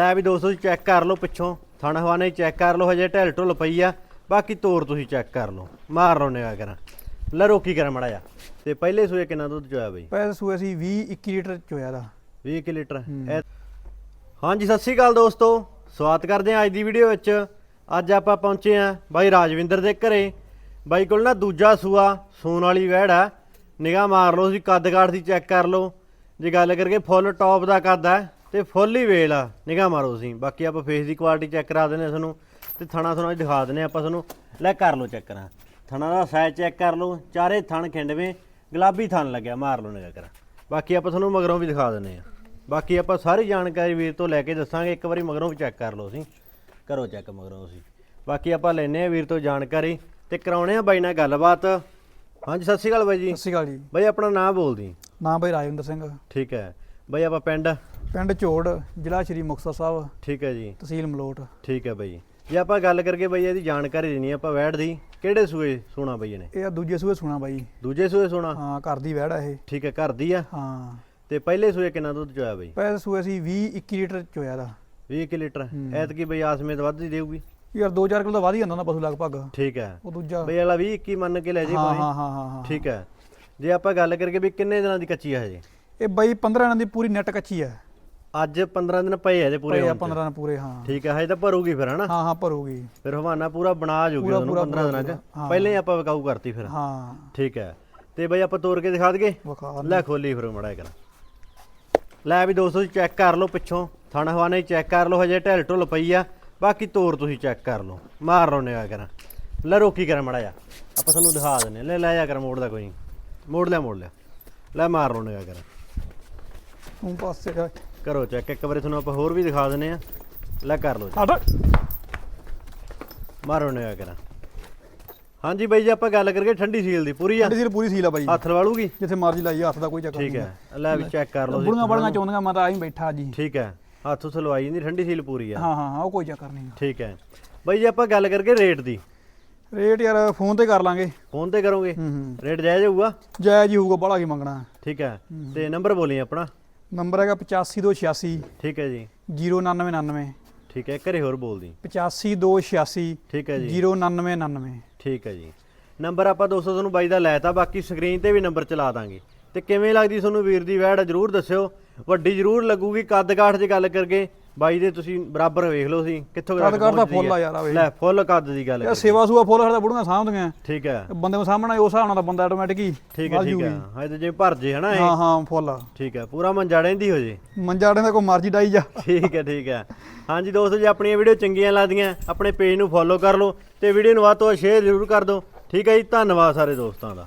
ਲੈ ਵੀ ਦੋਸਤੋ ਤੁਸੀਂ ਚੈੱਕ ਕਰ ਲਓ ਪਿੱਛੋਂ। ਥਣ ਹਵਾਨੇ ਚੈੱਕ ਕਰ ਲਓ ਹਜੇ ਢਿੱਲ ਢੁੱਲ ਪਈ ਆ। ਬਾਕੀ ਤੋਰ ਤੁਸੀਂ ਚੈੱਕ ਕਰ ਲਓ। ਮਾਰ ਲਓ ਨਿਗਾ ਕਰਾਂ। ਲੈ ਰੋਕੀ ਕਰ ਮੜਾ ਜਾ ਤੇ ਪਹਿਲੇ ਸੂਏ ਕਿੰਨਾ ਦੁੱਧ ਚੋਇਆ ਬਈ? ਪਹਿਲੇ ਸੂਏ ਸੀ 20 21 ਲੀਟਰ ਚੋਇਆ ਦਾ। 20 ਕਿ ਲੀਟਰ। ਹਾਂਜੀ ਸਤਿ ਸ੍ਰੀ ਅਕਾਲ ਦੋਸਤੋ। ਸਵਾਗਤ ਕਰਦੇ ਹਾਂ ਅੱਜ ਦੀ ਵੀਡੀਓ ਵਿੱਚ। ਅੱਜ ਆਪਾਂ ਪਹੁੰਚੇ ਹਾਂ ਬਾਈ ਰਾਜਵਿੰਦਰ ਦੇ ਘਰੇ। ਬਾਈ ਕੋਲ ਨਾ ਦੂਜਾ ਸੂਆ ਸੂਣ ਵਾਲੀ ਵਹਿੜ ਆ। ਨਿਗਾਹ ਮਾਰ ਲਓ ਤੁਸੀਂ ਕੱਦ ਕਾਠ ਦੀ ਚੈੱਕ ਕਰ ਲਓ। ਜੇ ਗੱਲ ਕਰਕੇ ਫੁੱਲ ਟੌਪ ਦਾ ਕੱਦ ਹੈ ਤੇ ਫੁੱਲ ਹੀ ਵੇਲ ਆ ਨਿਗਾਹ ਮਾਰੋ ਤੁਸੀਂ। ਬਾਕੀ ਆਪਾਂ ਫੇਸ ਦੀ ਕੁਆਲਿਟੀ ਚੈੱਕ ਕਰਾ ਦਿੰਦੇ ਤੁਹਾਨੂੰ ਤੇ ਥਣਾ ਥਣਾ ਦਿਖਾ ਦਿੰਦੇ ਆਪਾਂ ਤੁਹਾਨੂੰ। ਲੈ ਕਰ ਲਓ ਚੈੱਕ ਕਰਾਂ। ਥਣਾ ਦਾ ਸਾਈਜ਼ ਚੈੱਕ ਕਰ ਲਓ ਚਾਰੇ ਥਣ ਖਿੰਡਵੇਂ ਗੁਲਾਬੀ ਥਣ ਲੱਗਿਆ ਮਾਰ ਲਓ ਨਿਗਾਹ ਕਰਾਂ। ਬਾਕੀ ਆਪਾਂ ਤੁਹਾਨੂੰ ਮਗਰੋਂ ਵੀ ਦਿਖਾ ਦਿੰਦੇ ਹਾਂ। ਬਾਕੀ ਆਪਾਂ ਸਾਰੀ ਜਾਣਕਾਰੀ ਵੀਰ ਤੋਂ ਲੈ ਕੇ ਦੱਸਾਂਗੇ ਇੱਕ ਵਾਰੀ ਮਗਰੋਂ ਵੀ ਚੈੱਕ ਕਰ ਲਓ ਤੁਸੀਂ। ਕਰੋ ਚੈੱਕ ਮਗਰੋਂ ਤੁਸੀਂ। ਬਾਕੀ ਆਪਾਂ ਲੈਨੇ ਆ ਵੀਰ ਤੋਂ ਜਾਣਕਾਰੀ ਤੇ ਕਰਾਉਣੇ ਆ ਬਾਈ ਨਾਲ ਗੱਲਬਾਤ। ਹਾਂਜੀ ਸਤਿ ਸ਼੍ਰੀ ਅਕਾਲ ਬਾਈ ਜੀ। ਸਤਿ ਸ਼੍ਰੀ ਅਕਾਲ ਜੀ। ਬਾਈ ਆਪਣਾ ਨਾਮ ਬੋਲਦੀ ਨਾਮ ਬਈ ਰਾਜਵਿੰਦਰ ਸਿੰਘ। ਠੀਕ ਹੈ। ਬਾਈ ਆਪਾਂ ਪਿੰਡ ਪਿੰਡ ਝੋੜ ਜ਼ਿਲ੍ਹਾ ਸ਼੍ਰੀ ਮੁਕਤਸਰ ਸਾਹਿਬ ਠੀਕ ਹੈ ਜੀ। ਤਹਿਸੀਲ ਮਲੋਟ। ਠੀਕ ਹੈ ਬਾਈ। ਜੇ ਆਪਾਂ ਗੱਲ ਕਰਕੇ ਬਾਈ ਇਹਦੀ ਜਾਣਕਾਰੀ ਦੇਣੀ ਆਪਾਂ ਵੈੜ ਦੀ ਕਿਹੜੇ ਸੂਏ ਸੋਣਾ ਬਾਈ ਨੇ ਇਹ ਆ ਦੂਜੇ ਸੂਏ ਸੁਣਾ ਬਾਈ। ਦੂਜੇ ਸੂਏ ਸੋਣਾ ਹਾਂ ਘਰ ਦੀ ਵਹਿੜ ਆ ਇਹ। ਠੀਕ ਹੈ ਘਰ ਦੀ ਆ? ਹਾਂ। ਤੇ ਪਹਿਲੇ ਸੂਏ ਕਿੰਨਾ ਦੁੱਧ ਚੋਇਆ ਬਾਈ? ਪਹਿਲੇ ਸੂਏ ਸੀ 20 21 ਲੀਟਰ ਚੋਇਆ ਦਾ। 20 ਕਿ ਲੀਟਰ। ਐਤਕੀ ਬਈ ਆਸਮੇਤ ਵੱਧ ਹੀ ਦੇਊਗੀ। ਯਾਰ 2000 ਕਿਲੋ ਦਾ ਵਧ ਹੀ ਜਾਂਦਾ ਨਾ ਪਸ਼ੂ ਲਗਭਗ। ਠੀਕ ਹੈ। ਉਹ ਦੂਜਾ। ਬਈ ਅਗਲਾ 20 21 ਮੰਨ ਕੇ ਲੈ ਜੇ ਹਾਂ ਹਾਂ ਹਾਂ ਹਾਂ ਠੀਕ ਹੈ। ਜੇ ਆਪਾਂ ਗੱਲ ਕਰਕੇ ਵੀ ਕਿੰਨੇ ਦਿਨਾਂ ਦੀ ਕੱਚੀ ਹੈ ਹਜੇ ਇਹ ਬਾਈ 15 ਦਿਨਾਂ ਦੀ ਪੂਰੀ ਨੈਟ ਕੱਚੀ ਹੈ ਅੱਜ 15 ਦਿਨ ਪਏ ਹਜੇ ਪੂਰੇ ਪੂਰੇ ਹੋਣ 'ਚ। 15 ਦਿਨ ਪੂਰੇ ਹਾਂ। ਠੀਕ ਹੈ ਹਜੇ ਤਾਂ ਭਰੂਗੀ ਫਿਰ ਹਨਾ? ਹਾਂ ਹਾਂ ਭਰੂਗੀ। ਫਿਰ ਹਵਾਨਾ ਪੂਰਾ ਬਣਾ ਜੂਗੀ ਪੂਰਾ- ਉਹਨੂੰ ਪੂਰਾ- 15 ਦਿਨਾਂ ਚ। ਹਾਂ। ਪਹਿਲਾਂ ਹੀ ਆਪਾਂ ਵਿਕਾਊ ਕਰਤੀ ਫਿਰ। ਹਾਂ। ਠੀਕ ਹੈ ਤੇ ਬਈ ਆਪਾਂ ਤੋੜ ਕੇ ਦਿਖਾ ਦਈਏ? ਵਖਾ ਲੈ ਖੋਲੀ ਫਿਰ ਮੜਾ ਕਰ ਲੈ ਵੀ ਦੋਸਤੋ ਚੈੱਕ ਕਰ ਲਓ ਪਿੱਛੋਂ। ਥਣ ਹਵਾਨੇ ਚੈੱਕ ਕਰ ਲਓ ਹਜੇ ਢਿੱਲ ਢੁੱਲ ਪਈ ਆ। ਬਾਕੀ ਤੋਰ ਤੁਸੀਂ ਚੈੱਕ ਕਰ ਲਓ। ਮਾਰ ਲਓ ਨਿਗਾ ਕਰਾਂ ਲੈ ਰੋਕੀ ਕਰ ਮੜਾ ਜਾ। ਆਪਾਂ ਤੁਹਾਨੂੰ ਦਿਖਾ ਦਿੰਨੇ ਲੈ ਲੈ ਜਾ ਕਰ ਮੋੜ ਦਾ ਕੋਈ। ਮੋੜ ਲਿਆ ਮੋੜ ਲਿਆ। ਲੈ ਮਾਰ ਲਓ ਨਿਗਾ ਕਰਾਂ ਤੂੰ ਪਾਸੇ ਜਾ ਕਰੋ ਚੈੱਕ ਇੱਕ ਵਾਰੀ ਤੁਹਾਨੂੰ ਆਪਾਂ ਹੋਰ ਵੀ ਦਿਖਾ ਦਿੰਨੇ ਆ ਲੈ ਕਰ ਲਓ ਜੀ। ਹਟ। ਮਾਰੋ ਨਿਗਾ ਕਰਾਂ ਹਾਂਜੀ ਬਾਈ ਜੀ ਆਪਾਂ ਗੱਲ ਕਰਕੇ ਠੰਡੀ ਸੀਲ ਦੀ ਪੂਰੀ ਆ? ਸਾਡੀ ਸਿਰ ਪੂਰੀ ਸੀਲ ਆ ਬਾਈ ਹੱਥ ਲਵਾਲੂਗੀ ਜਿੱਥੇ ਮਰਜ਼ੀ ਲਾਈ ਹੱਥ ਦਾ ਕੋਈ ਚੱਕਰ ਠੀਕ ਨਹੀਂ ਹੈ। ਲੈ ਵੀ ਚੈੱਕ ਕਰ ਲਓ ਬੁੜੀਆਂ ਜੀ। ਬੜੀਆਂ ਚਾਹੁੰਦੀਆਂ ਮੈਂ ਤਾਂ ਆਈ ਬੈਠਾ ਜੀ। ਠੀਕ ਹੈ। ਹੱਥ ਉਥੇ ਲਵਾਈ ਜਾਂਦੀ ਠੰਡੀ ਸੀਲ ਪੂਰੀ ਆ। ਹਾਂ ਹਾਂ ਹਾਂ ਉਹ ਕੋਈ ਚੱਕਰ ਨਹੀਂ ਠੀਕ ਹੈ। ਬਾਈ ਜੀ ਆਪਾਂ ਗੱਲ ਕਰਕੇ ਰੇਟ ਦੀ। ਰੇਟ ਯਾਰ ਫੋਨ ਤੇ ਕਰ ਲਾਂਗੇ। ਫੋਨ ਤੇ ਕਰੋਗੇ? ਹੂੰ ਹੂੰ। ਰੇਟ ਜਾਇਜ਼ ਹੋਊਗਾ? ਜਾਇਜ਼ ਹੀ ਹੋਊਗਾ ਬੜਾ ਕੀ ਮੰਗਣਾ। ਠੀਕ ਹੈ। ਤੇ ਨੰਬਰ ਬੋਲੀ ਆਪਣਾ। ਨੰਬਰ ਹੈਗਾ 8586 ਠੀਕ ਹੈ ਜੀ। 0999 ਠੀਕ ਹੈ ਘਰੇ ਹੋਰ ਬੋਲਦੀ। 8586 ਠੀਕ ਹੈ ਜੀ। 0999 ਠੀਕ ਹੈ ਜੀ। ਨੰਬਰ ਆਪਾਂ ਦੋਸਤੋ ਤੁਹਾਨੂੰ ਬਾਈ ਦਾ ਲੈਤਾ ਬਾਕੀ ਸਕਰੀਨ ਤੇ ਵੀ ਨੰਬਰ ਚਲਾ ਦਾਂਗੇ। ਤੇ ਕਿਵੇਂ ਲੱਗਦੀ ਤੁਹਾਨੂੰ ਵੀਰ ਦੀ ਵੈੜ ਜਰੂਰ ਦੱਸਿਓ। ਵੱਡੀ ਜਰੂਰ ਲੱਗੂਗੀ ਕੱਦ ਕਾਠ 'ਚ ਗੱਲ ਕਰਕੇ। ਬਾਈ ਦੇ ਤੁਸੀਂ ਬਰਾਬਰ ਵੇਖ ਲਓ ਸੀ ਕਿੱਥੋਂ ਕੱਦ ਦਾ ਪਹੁੰਚਦੀ ਫੁੱਲ ਆ। ਯਾਰ ਆ ਵੇ ਲੈ ਫੁੱਲ ਕੱਦ ਦੀ ਗੱਲ ਹੈ ਸੇਵਾ ਸੂਆ ਫੁੱਲ ਸਾਡਾ ਬੁੜੀਆਂ ਸਾਂਭਦੀਆਂ। ਠੀਕ ਹੈ। ਬੰਦੇ ਨੂੰ ਸਾਹਮਣਾ ਉਸ ਹਿਸਾਬ ਨਾਲ ਤਾਂ ਬੰਦਾ ਆਟੋਮੈਟਿਕ ਹੀ ਠੀਕ ਹੈ ਠੀਕ। ਹੈ। ਹਾਂ ਤੇ ਜੇ ਭਰ ਜੇ ਹਨਾ ਇਹ। ਹਾਂ ਹਾਂ ਫੁੱਲ। ਠੀਕ ਹੈ ਪੂਰਾ ਮੰਜਾ ਰਹਿੰਦੀ ਹੋ ਜੇ। ਮੰਜਾੜੇ ਦਾ ਕੋਈ ਮਰਜ਼ੀ ਡਾਈ ਜਾ। ਠੀਕ ਹੈ ਠੀਕ ਹੈ। ਹਾਂਜੀ ਦੋਸਤੋ ਜੇ ਆਪਣੀਆਂ ਵੀਡੀਓ ਚੰਗੀਆਂ ਲੱਗਦੀਆਂ ਆਪਣੇ ਪੇਜ ਨੂੰ ਫੋਲੋ ਕਰ ਲਓ ਤੇ ਵੀਡੀਓ ਨੂੰ ਵੱਧ ਤੋਂ ਵੱਧ ਸ਼ੇਅਰ ਜ਼ਰੂਰ ਕਰ ਦਿਓ। ਠੀਕ ਹੈ ਜੀ ਧੰਨਵਾਦ ਸਾਰੇ ਦੋਸਤਾਂ ਦਾ।